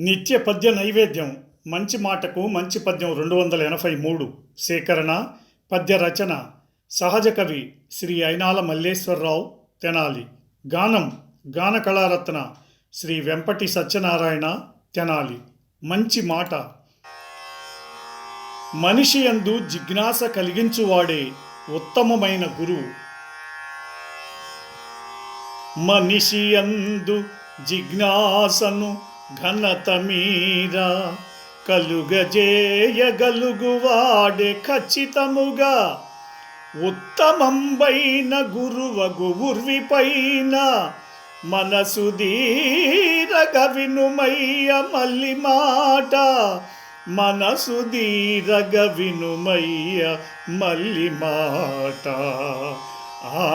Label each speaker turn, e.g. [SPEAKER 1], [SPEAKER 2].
[SPEAKER 1] నిత్య పద్య నైవేద్యం. మంచి మాటకు మంచి పద్యం రెండు వందల ఎనభై మూడు. సేకరణ పద్య రచన. సహజ కవి శ్రీ అయినాల మల్లేశ్వరరావు తెనాలి. గానం గాన కళారత్న శ్రీ వెంపటి సత్యనారాయణ తెనాలి. మంచి మాట. మనిషి యందు జిజ్ఞాస కలిగించువాడే ఉత్తమమైన గురువు మనిషి అందు జిజ్ఞాసను ఘనత మీరా కలుగజేయగలుగువాడే ఖచ్చితముగా. ఉత్తమంబైన గురువగు ఉర్విపైన మనసు దీరగ వినుమయ్య మల్లి మాట. మనసు దీరగ వినుమయ్య మల్లి మాట. ఆ